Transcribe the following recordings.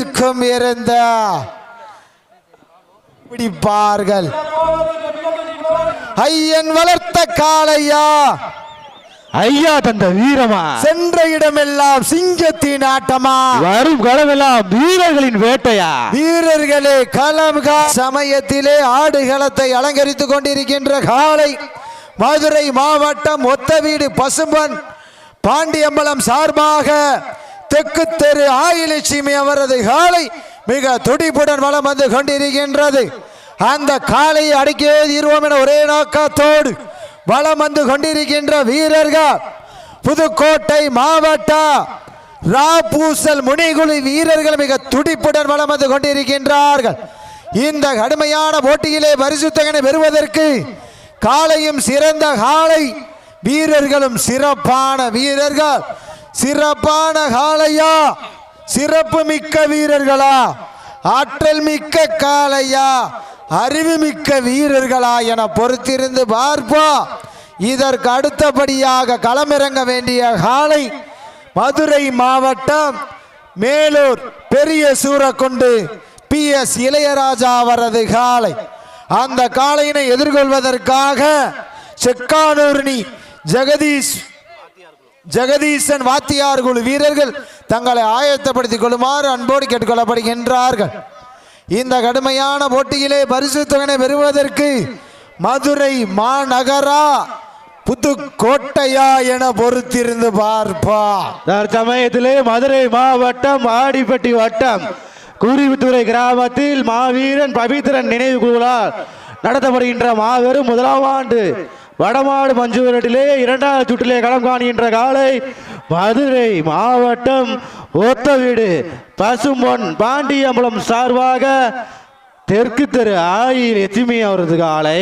கண்ணிற்கும் இருந்த பிடிப்பார்கள் ஐயன் வளர்த்த காளையா? ஐயா தந்த வீரமா? சென்ற இடமெல்லாம் சிங்கத்தின் ஆட்டமா? வரும் களமெல்லாம் வீரர்களின் வேட்டையா? வீரர்களே களம் சமயத்திலே ஆடுகளத்தை அலங்கரித்துக் கொண்டிருக்கின்ற காளை மதுரை மாவட்டம் ஒத்தவீடு பசும்பன் பாண்டியம்பலம் சார்பாக தெற்கு தெரு ஆயிலட்சுமி அவரது காளை மிக துடிப்புடன் வளம் வந்து கொண்டிருக்கின்றது. அந்த காளையை அடக்கியே தீர்வோம் என ஒரே நோக்கத்தோடு வளம் வந்து கொண்டிருக்கின்ற வீரர்கள் புதுக்கோட்டை மாவட்ட ராபூசல் முனிகுழி வீரர்கள் மிக துடிப்புடன் வளம் வந்து கொண்டிருக்கின்றார்கள். இந்த கடுமையான போட்டியிலே பரிசுத்தகனை பெறுவதற்கு காளையும் சிறந்த காளை வீரர்களும் சிறப்பான வீரர்கள் சிறப்பான காளையா. சிறப்பு மிக்க வீரர்களா. ஆற்றல் மிக்க காளையா. அறிவு மிக்க வீரர்களா என பொறுத்திருந்து பார்ப்போம் இதற்கு அடுத்தபடியாக களமிறங்க வேண்டிய காளை மதுரை மாவட்டம் மேலூர் பெரிய சூரக்குண்டு பி எஸ் இளையராஜா அவரது காளை. அந்த காளையினை எதிர்கொள்வதற்காக செக்கானூர்னி ஜெகதீஷ் ஜெகதீசன் வாத்தியார் குழு வீரர்கள் தங்களை ஆயத்தப்படுத்திக் கொள்ளுமாறு அன்போடு கேட்டுக்கொள்ளப்படுகின்றார்கள். இந்த கடுமையான போட்டியிலே பரிசு தொகனை பெறுவதற்கு மதுரை மாநகரா புதுக்கோட்டையா என பொறுத்திருந்து பார்ப்பா. தற்சமயத்திலே மதுரை மாவட்டம் ஆடிப்பட்டி வட்டம் குருவித்துறை கிராமத்தில் மாவீரன் பவித்திரன் நினைவு குழுவால் நடத்தப்படுகின்ற மாபெரும் முதலாம் ஆண்டு வடமாடு மஞ்சுவரட்டிலே இரண்டாவது சுற்றிலே களம் காணுகின்ற காலை மதுரை மாவட்டம் ஒத்த வீடு பசும்பொன் பாண்டியம்பலம் சார்பாக தெற்கு தெரு ஆயில் எச்சிமி அவரது காலை.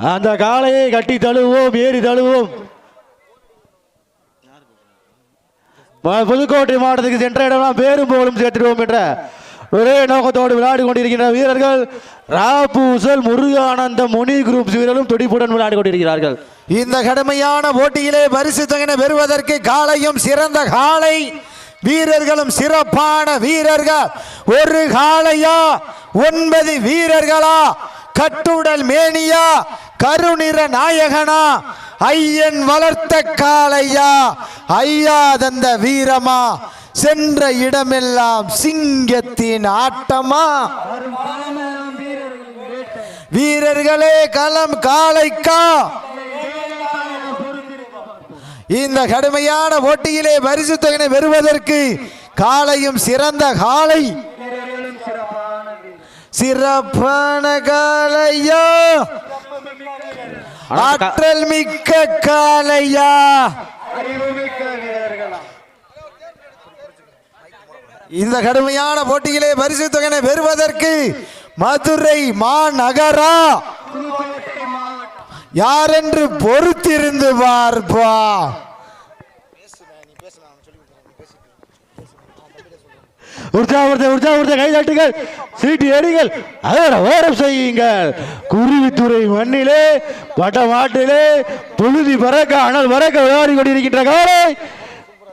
அந்த காளையை கட்டி தழுவோம் ஏறி தழுவோம் புதுக்கோட்டை மாவட்டத்துக்கு சென்ற இடம்லாம் பேரும் போலும் சேர்த்திடுவோம் என்ற ஒரே நோக்கத்தோடு விளையாடி கொண்டிருக்கின்ற வீரர்கள் ராபூசல் முருகானந்தம் முனி குரூப் வீரரும் துடிப்புடன் விளையாடி கொண்டிருக்கிறார்கள் இந்த கடுமையான போட்டியிலே பரிசு தொகனை பெறுவதற்கு காளையும் சிறந்த காளை வீரர்களும் சிறப்பான வீரர்கள். ஒரு காளையா ஒன்பது வீரர்களா? கட்டுடல் மேனியா? கருநிற நாயகனா? ஐயன் வளர்த்த காளையா? ஐயா தந்த வீரமா? சென்ற இடமெல்லாம் சிங்கத்தின் ஆட்டமா? வீரர்களே களம் காளைக்கா? இந்த கடுமையான போட்டியிலே பரிசு தொகையினை பெறுவதற்கு காளையும் சிறந்த காளை. சிறப்பான காளையா? ஆற்றல் மிக்க காலையா இந்த கடுமையான போட்டியிலே பரிசு தொகையினை பெறுவதற்கு மதுரை மாநகரா? யாரென்று பொறுத்திருந்து பார்ப்பா. உற்சாகப்படுத்த உற்சாகப்படுத்த கை தட்டுங்கள். சீட்டு எறிங்கள். அதோட ஓரம் செய்யுங்கள். குருவித்துறை மண்ணிலே வடமாட்டிலே புழுதி பறக்க அனல் பறக்க விளையாடி கொண்டிருக்கின்ற காலை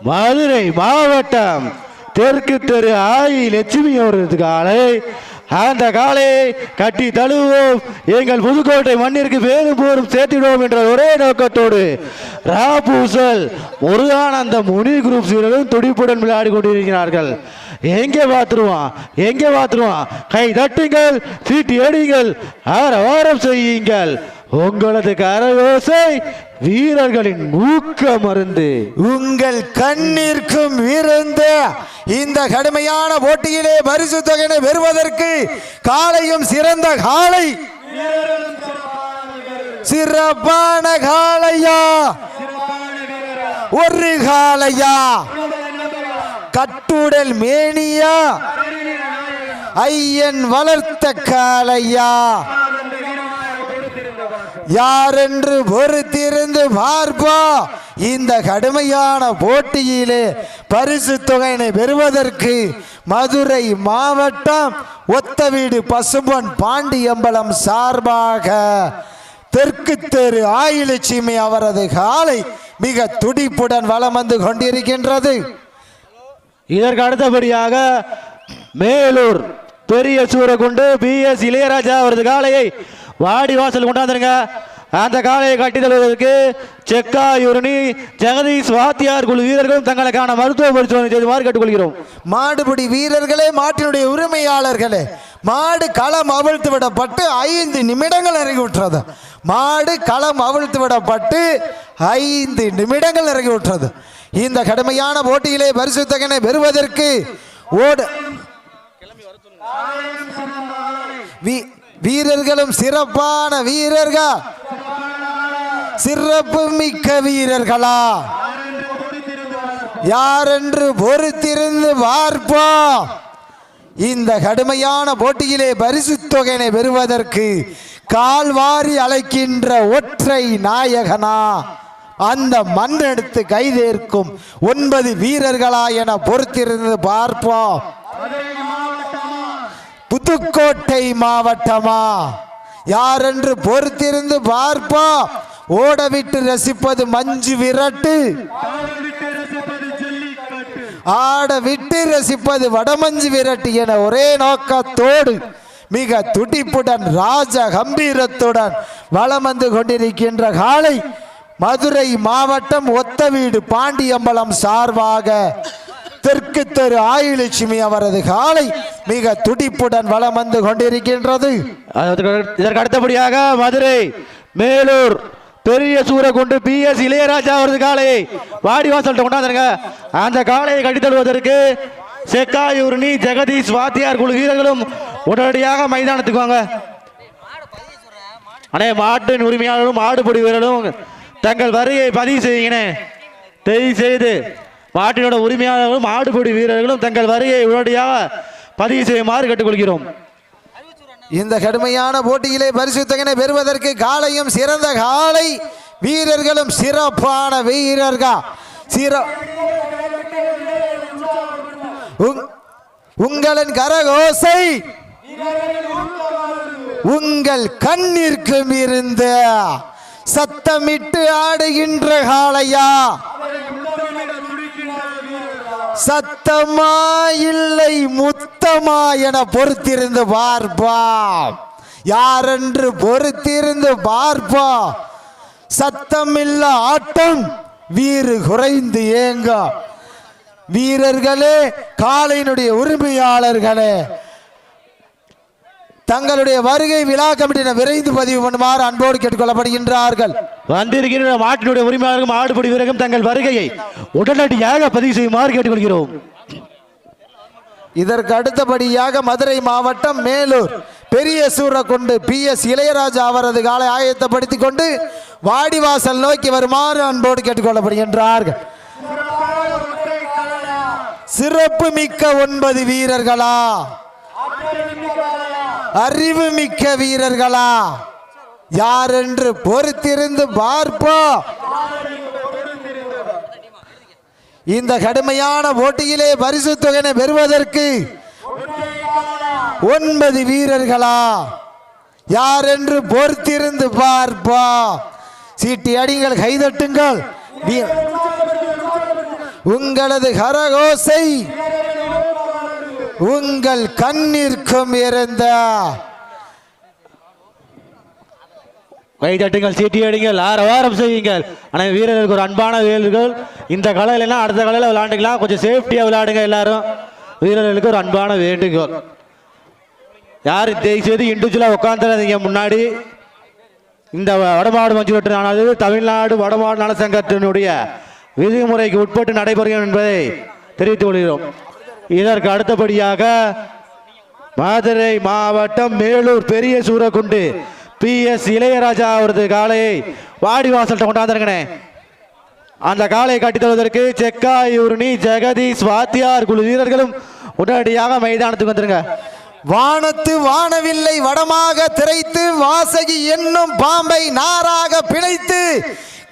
மதுரை மாவட்டம் தெற்கு தெரு ஆயி லட்சுமி அவர்களுக்கு காலை அந்த காலையை கட்டி தழுவோம் எங்கள் புதுக்கோட்டை மண்ணிற்கு வேறு போரும் சேர்த்திடுவோம் என்ற ஒரே நோக்கத்தோடு. ராபூசல் முருகானந்தம் முனி குரூப் வீரர்களும் துடிப்புடன் விளையாடி கொண்டிருக்கிறார்கள். எங்கே பார்த்துருவான்? எங்கே பார்த்துருவான்? கை தட்டுங்கள் சீட்டு ஏடிங்கள் ஆரவாரம் செய்யுங்கள். உங்களது கரகோசை வீரர்களின் ஊக்க மருந்து. உங்கள் கண்ணிற்கும் விருந்த. இந்த கடுமையான போட்டியிலே பரிசு தொகையினை பெறுவதற்கு காளையும் சிறந்த காளை சிறப்பான காளையா ஒரு காளையா கட்டுடல் மேனியா? ஐயன் வளர்த்த காளையா யாரென்று பொறுத்திருந்து பார்ப்போம் இந்த கடுமையான போட்டியிலே பரிசு தொகையினை பெறுவதற்கு மதுரை மாவட்டம் ஒத்தவீடு பசும்பொன் பாண்டியம்பலம் சார்பாக தெற்கு தெரு ஆயிலட்சுமி அவரது காலை மிக துடிப்புடன் வலம் வந்து கொண்டிருக்கின்றது. இதற்கு அடுத்தபடியாக மேலூர் பெரிய சூரகுண்டு பி எஸ் இளையராஜா அவரது காளையை வாடி வாசல் கொண்டாந்துருங்க. அந்த காளையை கட்டி தருவதற்கு செக்காயூரணி ஜெகதீஷ் வாத்தியார் குழு வீரர்களும் தங்களுக்கான மருத்துவ பரிசோதனை செய்துமாறு கேட்டுக்கொள்கிறோம். மாடுபிடி வீரர்களே மாட்டினுடைய உரிமையாளர்களே மாடு களம் அவிழ்த்து விடப்பட்டு ஐந்து நிமிடங்கள் இறங்கிவிட்டது மாடு களம் அவிழ்த்து விடப்பட்டு ஐந்து நிமிடங்கள் இறங்கிவிட்டது இந்த கடுமையான போட்டியிலே பரிசுத்தகனை பெறுவதற்கு ஓடு. வீ- வீரர்களும் சிறப்பான வீரர்கள். சிறப்பு மிக்க வீரர்களா. யாரென்று பொறுத்திருந்து பார்ப்போம். இந்த கடுமையான போட்டியிலே பரிசு தொகையினை பெறுவதற்கு கால்வாரி அழைக்கின்ற ஒற்றை நாயகனா அந்த மண்ணெடுத்து கைதேர்க்கும் ஒன்பது வீரர்களா என பொறுத்திருந்து பார்ப்போம். புதுக்கோட்டை மாவட்டமா? யாரென்று பொறுத்திருந்து பார்ப்போம் ஓடவிட்டு ரசிப்பது மஞ்சு விரட்டு. ஆட விட்டு ரசிப்பது வடமஞ்சு விரட்டு என ஒரே நோக்கத்தோடு மிக துடிப்புடன் ராஜ கம்பீரத்துடன் வலம் வந்து கொண்டிருக்கின்ற காலை மதுரை மாவட்டம் ஒத்தவீடு பாண்டியம்பலம் சார்பாக தெற்கு தெரு ஆயுலட்சுமி அவரது காலை மிக துடிப்புடன் வளம் வந்து கொண்டிருக்கின்றது. அதற்கு இதற்கு அடுத்தபடியாக மதுரை மேலூர் பெரிய சூரகுண்டு பி எஸ் இளையராஜா அவரது காலையை வாடி வாசல்கிட்ட கொண்டாந்துருங்க. அந்த காளையை கட்டித்தழுவதற்கு செக்காயூர்னி ஜெகதீஷ் வாத்தியார் குழு வீரர்களும் உடனடியாக மைதானத்துக்கு வாங்க. அண்ணே மாட்டின் உரிமையாளரும் மாடுபிடி வீரர்களும் தங்கள் வருகையை பதிவு செய்யுங்கண்ணே தயவு செய்து மாட்டினோட உரிமையாளர்களும் மாடுபிடி வீரர்களும் தங்கள் வருகையை உடனடியாக பதிவு செய்யுமாறு கேட்டுக்கொள்கிறோம். இந்த கடுமையான போட்டியிலே பரிசுத்தகனை பெறுவதற்கு காலையும் சிறந்த காலை. வீரர்களும் சிறப்பான வீரர்கள். சிற உங்- உங்களின் கரகோசை. உங்கள் கண்ணிற்கும் இருந்த சத்தமிட்டு ஆடுகின்ற காளையா. சத்தமா இல்லை முத்தமா என பொறுத்திருந்து பார்ப்போம் யாரென்று பொறுத்திருந்து சத்தம் சத்தமில்ல ஆட்டம் வீறு குறைந்து ஏங்க. வீரர்களே காலையினுடைய உரிமையாளர்களே தங்களுடைய வருகை விழா கமிட்டியினர் விரைந்து பதிவு பண்ணுமாறு அன்போடு கேட்டுக்கொள்ளப்படுகின்றார்கள். வந்திருக்கின்ற மாட்டினுடைய உரிமையாளர்கள் மாடுபிடி வீரர்கள் தங்கள் வருகையை உடனடியாக பதிவு செய்யுமாறு கேட்டுக்கொள்கிறோம். இதற்கு அடுத்தபடியாக மதுரை மாவட்டம் மேலூர் பெரிய சூரக்குண்டு பி எஸ் இளையராஜா அவரது காலை ஆயத்தப்படுத்திக் கொண்டு வாடிவாசல் நோக்கி வருமாறு அன்போடு கேட்டுக்கொள்ளப்படுகின்றார்கள். சிறப்பு மிக்க ஒன்பது வீரர்களா? அறிவு மிக்க வீரர்களா? யார் என்று பொறுத்திருந்து பார்ப்போம் இந்த கடுமையான போட்டியிலே பரிசு தொகையினை பெறுவதற்கு ஒன்பது வீரர்களா? யார் என்று பொறுத்திருந்து பார்ப்போம் சீட்டி அடிங்கள் கைதட்டுங்கள். உங்களது கரகோசை உங்கள் கண்ணிற்கும் இருந்த கை தட்டுங்கள் சீட்டி அடிங்கள் ஆரவாரம் செய்யுங்கள். ஆனால் வீரர்களுக்கு ஒரு அன்பான வீரர்கள். இந்த கலையிலலாம் அடுத்த கலையில் விளையாண்டுக்கலாம். கொஞ்சம் சேஃப்டியாக விளையாடுங்க எல்லாரும். வீரர்களுக்கு ஒரு அன்பான வேண்டுகோள். யார் தயவு செய்து இண்டிவிஜுவலாக உட்காந்துடாதீங்க முன்னாடி. இந்த வடமாடு மஞ்சு வெட்டுறானது தமிழ்நாடு வடமாடு நல சங்கத்தினுடைய விதிமுறைக்கு உட்பட்டு நடைபெறும் என்பதை தெரிவித்துக் கொள்கிறோம். இதற்கு அடுத்தபடியாக மதுரை மாவட்டம் மேலூர் பெரிய சூரக்குண்டு. பி எஸ் இளையராஜா அவரது காலையை வாடி வாசல்கிட்ட கொண்டாந்துருங்கண்ணே அந்த காளையை கட்டித் தருவதற்கு செக்காயூர்னி ஜெகதி ஸ்வாத்தியார் குழு வீரர்களும் உடனடியாக மைதானத்துக்கு வந்துருங்க. வானத்து வானவில்லை வடமாக திரைத்து வாசகி என்னும் பாம்பை நாராக பிணைத்து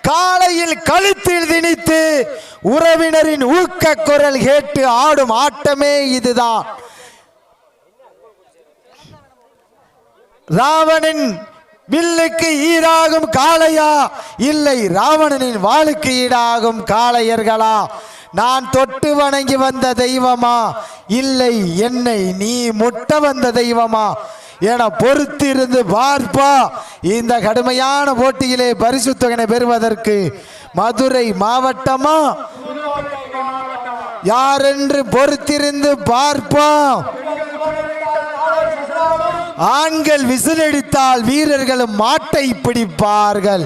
காலையில் கழுத்தில் திணித்து உறவினரின் ஊக்க குரல் கேட்டு ஆடும் ஆட்டமே இதுதான். ராவணன் வில்லுக்கு ஈடாகும் காளையா? இல்லை ராவணனின் வாளுக்கு ஈடாகும் காளையர்களா? நான் தொட்டு வணங்கி வந்த தெய்வமா? இல்லை என்னை நீ முட்ட வந்த தெய்வமா? என பொறுத்திருந்து பார்ப்பா. இந்த கடுமையான போட்டியிலே பரிசு தொகையை பெறுவதற்கு மதுரை மாவட்டமா? யாரென்று பொறுத்திருந்து பார்ப்போம் ஆண்கள் விசிலடித்தால் வீரர்களும் மாட்டை பிடிப்பார்கள்.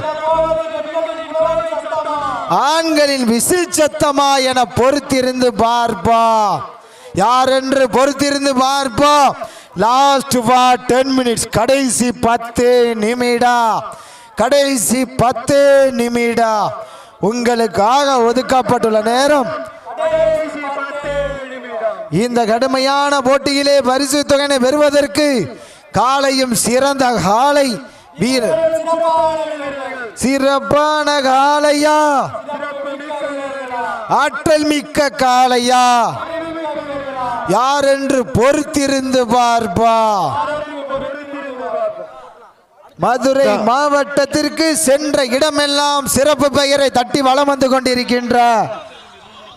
ஆண்களின் விசில் சத்தமா என பொறுத்திருந்து பார்ப்போம் யாரென்று பொறுத்திருந்து பார்ப்போம் லாஸ்ட் ஃபார் டென் மினிட்ஸ் கடைசி பத்து நிமிடா. கடைசி பத்து நிமிடா. உங்களுக்காக ஒதுக்கப்பட்டுள்ள நேரம். இந்த கடுமையான போட்டியிலே பரிசு தொகையினை பெறுவதற்கு காலையும் சிறந்த காலை வீரர். சிறப்பான காலையா? ஆற்றல் மிக்க காலையா? யார் என்று பொறுத்திருந்து பார்ப்பா மதுரை மாவட்டத்திற்கு சென்ற இடமெல்லாம் சிறப்பு பெயரை தட்டி வலம் வந்து கொண்டிருக்கின்ற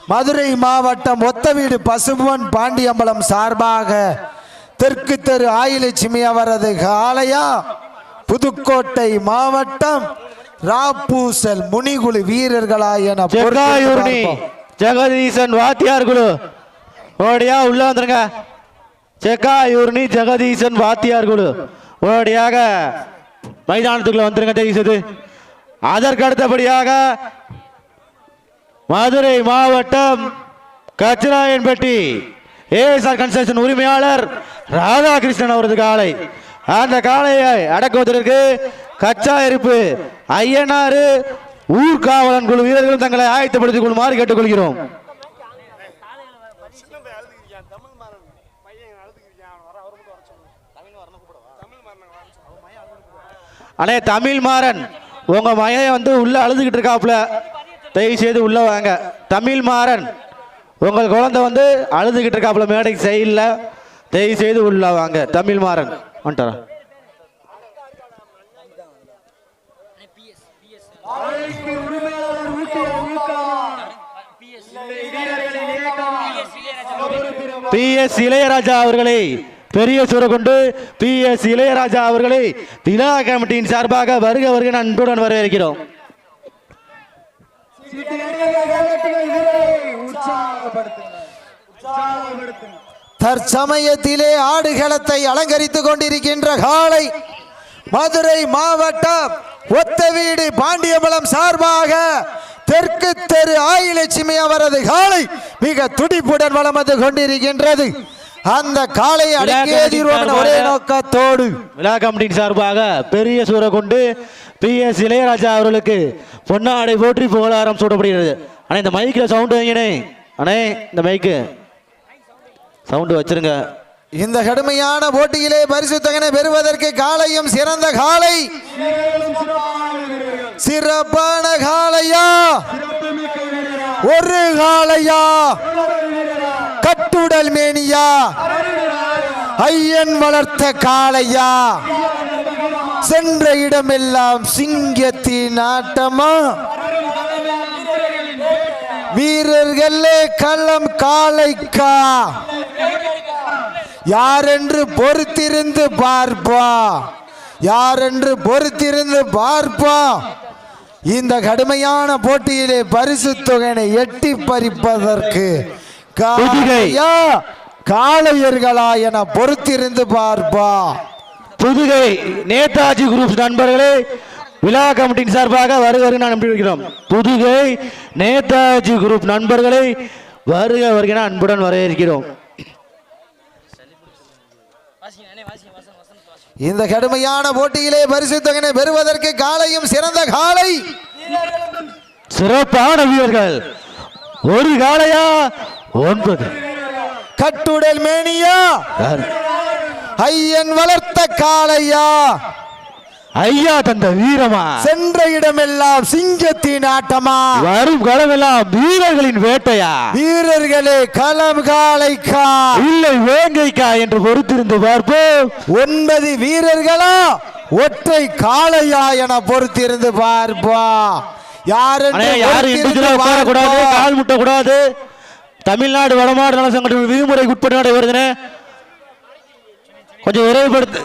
மதுரை மாவட்டம் ஒத்தவீடு பசும்பொன் பாண்டியம்பலம் சார்பாக தெற்கு தெரு ஆயிலட்சுமி அவரது காளையா புதுக்கோட்டை மாவட்டம் ராப்பூசல் முனிகுழு வீரர்களா என. ஜெகதீசன் வாத்தியார் குழு ஓடியா உள்ள வந்துருங்க. செக்காயூர்னி ஜெகதீசன் வாத்தியார் குழு. ஓடியாக மைதானத்துக்குள்ள வந்துருங்க ஜெயிசது அதற்கு அடுத்தபடியாக மதுரை மாவட்டம் கச்சிராயன்பட்டி ஏஎஸ்ஆர் கன்ஸ்ட்ரக்ஷன் உரிமையாளர் ராதாகிருஷ்ணன் அவரது காலை. அந்த காளையை அடக்குவதற்கு கச்சா இருப்பு ஐயனாறு ஊர்காவலன் குழு வீரர்களும் தங்களை ஆயத்தப்படுத்திக் கொள்ளுமாறு கேட்டுக்கொள்கிறோம். அண்ணே தமிழ் மாறன் உங்க மையம் வந்து உள்ள அழுதுகிட்டு இருக்காப்புல. தயவு செய்து உள்ள வாங்க. தமிழ் மாறன் உங்கள் குழந்தை வந்து அழுதுகிட்டு இருக்காப்புல மேடைக்கு சைடில். தயவு செய்து உள்ள வாங்க. தமிழ் மாறன் வந்துட்டாரா? பி எஸ் இளையராஜா அவர்களை பெரிய சூற கொண்டு பி எஸ் இளையராஜா அவர்களை விழா கமிட்டியின் சார்பாக வருக வருக நான் அன்புடன் வரவேற்கிறோம். தற்சமயத்திலே ஆடுகளத்தை அலங்கரித்துக் கொண்டிருக்கின்ற காலை மதுரை மாவட்டம் ஒத்தவீடு பாண்டியபலம் சார்பாக தெற்கு தெரு ஆயிலட்சுமி அவரது காலை மிக துடிப்புடன் வளம் வந்து கொண்டிருக்கின்றது. அந்த காலை அடக்கியே தீர்வோம் ஒரே நோக்கத்தோடு. விழா கமிட்டியின் சார்பாக பெரிய சூற கொண்டு பி. எஸ். இளையராஜா அவர்களுக்கு பொன்னாடை போற்றி புகழாரம் சூட்டப்படுகிறது. அண்ணே இந்த மைக்கில் சவுண்டு வைங்கண்ணே. அண்ணே இந்த மைக்கு சவுண்டு வச்சிருங்க. இந்த கடுமையான போட்டியிலே பரிசு தொகையினை பெறுவதற்கு காலையும் சிறந்த காலை சிறப்பான காளையா? ஒரு காளையா? கட்டுடல் மேனியா. ஐயன் வளர்த்த காளையா. சென்ற இடமெல்லாம் சிங்கத்தின் ஆட்டமா. வீரர்களே களம் காளைக்கா. யாரென்று பொறுத்திருந்து பார்ப்பா. யாரென்று பொறுத்திருந்து பார்ப்பா. இந்த கடுமையான போட்டியிலே பரிசு தொகையினை எட்டி பறிப்பதற்கு காளையர்களா என பொறுத்திருந்து பார்ப்பா. புதுகை நேதாஜி குரூப் நண்பர்களே விழா கமிட்டியின் சார்பாக வருக நான் நம்பியிருக்கிறோம் புதுகை நேதாஜி குரூப் நண்பர்களை வருக வருகிற அன்புடன் வரவேற்கிறோம். இந்த கடுமையான போட்டியிலே பரிசு தொகையினை பெறுவதற்கு காளையும் சிறந்த காளை. சிறப்பான வீரர்கள். ஒரு காளையா ஒன்பது. கட்டுடல் மேனியா? யார்? ஐயன் வளர்த்த காளையா? ஐயா தந்த வீரமா? சென்ற இடமெல்லாம் சிங்கத்தின் ஆட்டமா? வரும் களமெல்லாம் வீரர்களின் வேட்டையா? வீரர்களே களம் காளைக்கா? இல்லை வேங்கைக்கா என்று பொறுத்திருந்து பார்ப்போம். ஒன்பது வீரர்களா? ஒற்றை காளையா என பொறுத்திருந்து பார்ப்பா யார் என்று அண்ணே யாரும் உட்காரக்கூடாது பார்ப்போம். கால் முட்டக்கூடாது. தமிழ்நாடு வடமாடு நல சங்கத்தின் விதிமுறைக்கு உட்பட்டு நடைபெறுதுண்ணே கொஞ்சம் விரைவுபடுத்து.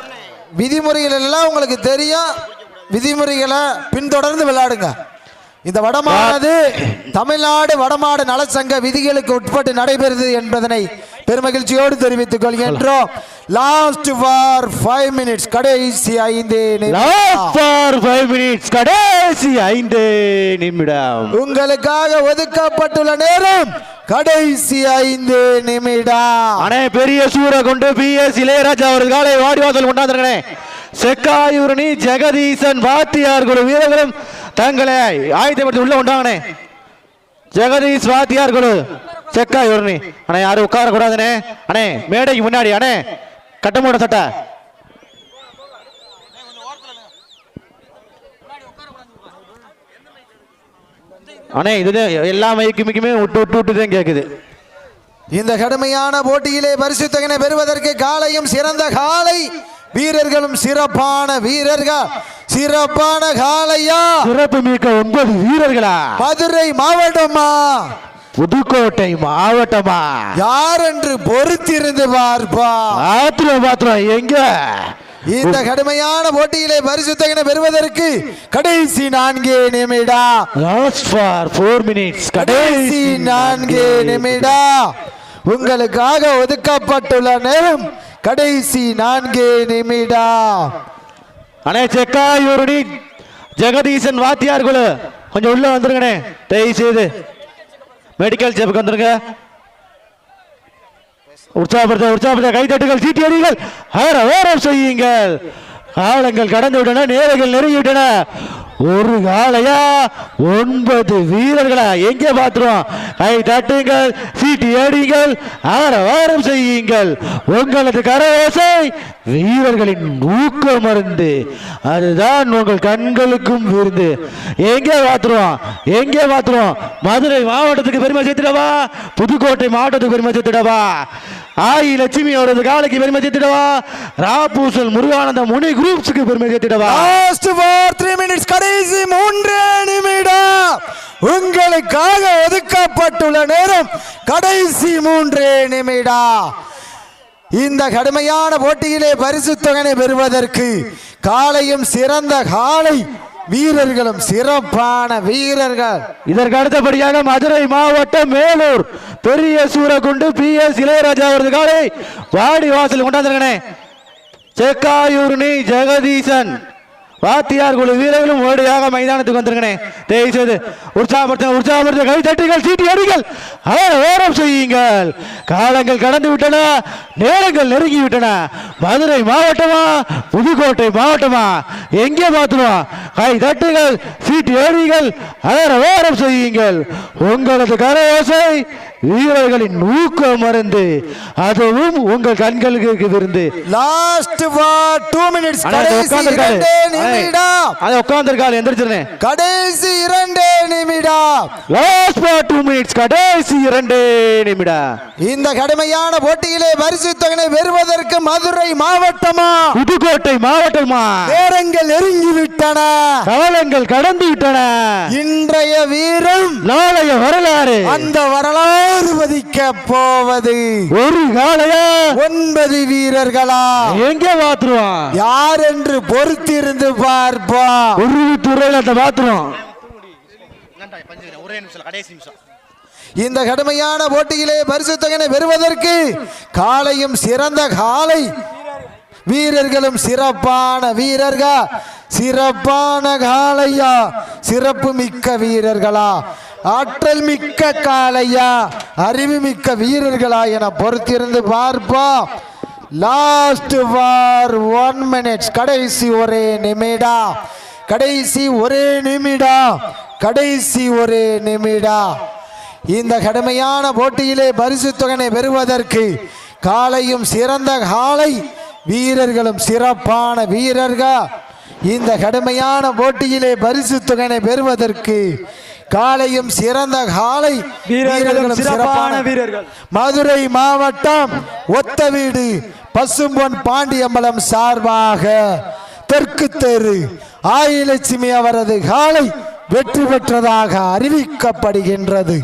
விதிமுறைகள் எல்லாம் உங்களுக்கு தெரியும். விதிமுறைகளை பின்தொடர்ந்து விளையாடுங்க. இந்த வடமானது தமிழ்நாடு வடமாடு நலச்சங்க விதிகளுக்கு உட்பட்டு நடைபெறுது என்பதனை பெருமகிழ்ச்சியோடு தெரிவித்துக் கொள்கின்றோம் லாஸ்ட் ஃபார் ஃபைவ் மினிட்ஸ் கடைசி ஐந்து. ஃபார் ஃபைவ் மினிட்ஸ் கடைசி ஐந்து நிமிடம். உங்களுக்காக ஒதுக்கப்பட்டுள்ள நேரம் கடைசி ஐந்து நிமிடம். அண்ணே பெரிய சூர கொண்டு பி. எஸ். இளையராஜா அவர்கள் காலை வாடிவாசல் கொண்டாந்துருக்கனே செக்காயூரணி ஜெகதீசன் வாத்தியார் குழு வீரர்களும் தங்களை ஆயுதப்படுத்தி உள்ள கொண்டாங்கண்ணே. ஜெகதீஷ் வாத்தியார் குழு. செக்காயூரணி அண்ணே யாரும் உட்கார கூடாதுண்ணே அண்ணே மேடைக்கு முன்னாடி அண்ணே. கட்டமோட சட்டை. அண்ணே இது எல்லா மைக்கு மிக்குமே விட்டு விட்டு விட்டு தான் கேட்குது இந்த கடுமையான போட்டியிலே பரிசு தொகையினை பெறுவதற்கு காலையும் சிறந்த காலை. வீரர்களும் சிறப்பான வீரர்கள்? சிறப்பான காளையா சிறப்பு மிக்க ஒன்பது வீரர்களா? மதுரை மாவட்டமா புதுக்கோட்டை மாவட்டமா? யார் என்று பொறுத்திருந்து பார்ப்பா பாத்திரம் பாத்திரம் எங்க? இந்த கடுமையான போட்டியிலே பரிசு தொகையினை பெறுவதற்கு கடைசி நான்கே நிமிடம் லாஸ்ட் ஃபார் ஃபோர் மினிட்ஸ் கடைசி நான்கு நிமிடம் உங்களுக்காக ஒதுக்கப்பட்டுள்ள நேரம் கடைசி நான்கு நிமிடம் அண்ணே செக்காயூரணி ஜெகதீசன் வாத்தியார் குழு கொஞ்சம் உள்ள வந்துருங்கண்ணே. தயவு செய்து மெடிக்கல் சேப்புக்கு வந்துருங்க. உற்சாகப்படுத்த உற்சாகப்படுத்த கைத்தட்டுகள் சீட்டி அடிகள் வேற வேற செய்யுங்கள். காலங்கள் கடந்து விட்டன நேரங்கள் நெருங்கிவிட்டன. ஒரு காலையா ஒன்பது வீரர்களா? எங்கே பார்த்துருவோம்? கை தட்டுங்கள் சீட்டி அடிங்கள் ஆரவாரம் செய்யுங்கள். உங்களது கரவேசை வீரர்களின் ஊக்க மருந்து அதுதான் உங்கள் கண்களுக்கும் விருந்து. எங்கே பார்த்துருவோம்? எங்கே பார்த்துருவோம்? மதுரை மாவட்டத்துக்கு பெருமை சேர்த்துடவா? புதுக்கோட்டை மாவட்டத்துக்கு பெருமை சேர்த்துடவா? ஆயி லட்சுமி அவரது காலைக்கு பெருமை சேர்த்திடவா? ராபூசல் முருகானந்த முனி குரூப்ஸுக்கு பெருமை சேர்த்திடவா? லாஸ்ட் ஃபார் த்ரீ மினிட்ஸ் கடைசி மூன்று நிமிடம். உங்களுக்காக ஒதுக்கப்பட்டுள்ள நேரம் கடைசி மூன்று நிமிடம். இந்த கடுமையான போட்டியிலே பரிசு தொகனை பெறுவதற்கு காலையும் சிறந்த காலை வீரர்களும் சிறப்பான வீரர்கள். இதற்கு அடுத்தபடியாக மதுரை மாவட்டம் மேலூர் பெரிய சூரகுண்டு பி எஸ் இளையராஜா அவரது காலை வாடி வாசல் கொண்டாந்துருக்கனே செக்காயூர்னி ஜெகதீசன். வாத்தியார் குழு வீரர்களும் ஓடியாக மைதானத்துக்கு வந்திருக்கனே தயவு செய்து உற்சாகப்படுத்த உற்சாகப்படுத்த கை தட்டுங்கள் சீட்டி அடிகள் ஓரம் செய்யுங்கள். காலங்கள் கடந்து விட்டன நேரங்கள் நெருங்கி விட்டன. மதுரை மாவட்டமா புதுக்கோட்டை மாவட்டமா? எங்கே பார்த்துருவோம் கை தட்டுங்கள் சீட்டி அடிகள் அவர் ஓரம் செய்யுங்கள். உங்களது கரயோசை வீரர்களின் ஊக்க மருந்து அதுவும் உங்கள் கண்களுக்கு விருந்து லாஸ்ட் ஃபார் டூ மினிட்ஸ் கடைசி உட்கார்ந்திருக்காரு. இரண்டே நிமிடம். அது உட்காந்துருக்காரு எந்திரிச்சிருந்தேன் கடைசி இரண்டே நிமிடம். லாஸ்ட் ஃபார் டூ மினிட்ஸ் கடைசி இரண்டு நிமிடம். இந்த கடுமையான போட்டியிலே பரிசு தொகையை பெறுவதற்கு மதுரை மாவட்டமா? புதுக்கோட்டை மாவட்டமா? நேரங்கள் நெருங்கி விட்டன காலங்கள் கடந்து விட்டன இன்றைய வீரம் நாளைய வரலாறு. அந்த வரலாறு பதிக்க போவது ஒரு காலையா ஒன்பது வீரர்களா? எங்கே பாத்துருவோம் யார் என்று பொறுத்திருந்து பார்ப்போம். ஒரு துறையில் அந்த பாத்துருவோம் இந்த கடுமையான போட்டியிலே பரிசு தொகையை பெறுவதற்கு காலையும் சிறந்த காலை வீரர்களும் சிறப்பான வீரர்கள்? சிறப்பான காலையா சிறப்பு மிக்க வீரர்களா? ஆற்றல் மிக்க காளையா? அறிவு மிக்க வீரர்களா என பொறுத்திருந்து பார்ப்போம். லாஸ்ட் ஃபார் ஒன் மினிட்ஸ் கடைசி ஒரே நிமிடம் கடைசி ஒரே நிமிடம் கடைசி ஒரே நிமிடம் இந்த கடுமையான போட்டியிலே பரிசு தொகனை பெறுவதற்கு காலையும் சிறந்த காலை வீரர்களும் சிறப்பான வீரர்கள் இந்த கடுமையான போட்டியிலே பரிசு தொகையை பெறுவதற்கு காலையும் சிறந்த காலை வீரர்களும் சிறப்பான வீரர்கள். மதுரை மாவட்டம் ஒத்த வீடு பசும்பொன் பாண்டியம்பலம் சார்பாக தெற்கு தெரு ஆயிலட்சுமி அவரது காலை வெற்றி பெற்றதாக அறிவிக்கப்படுகின்றது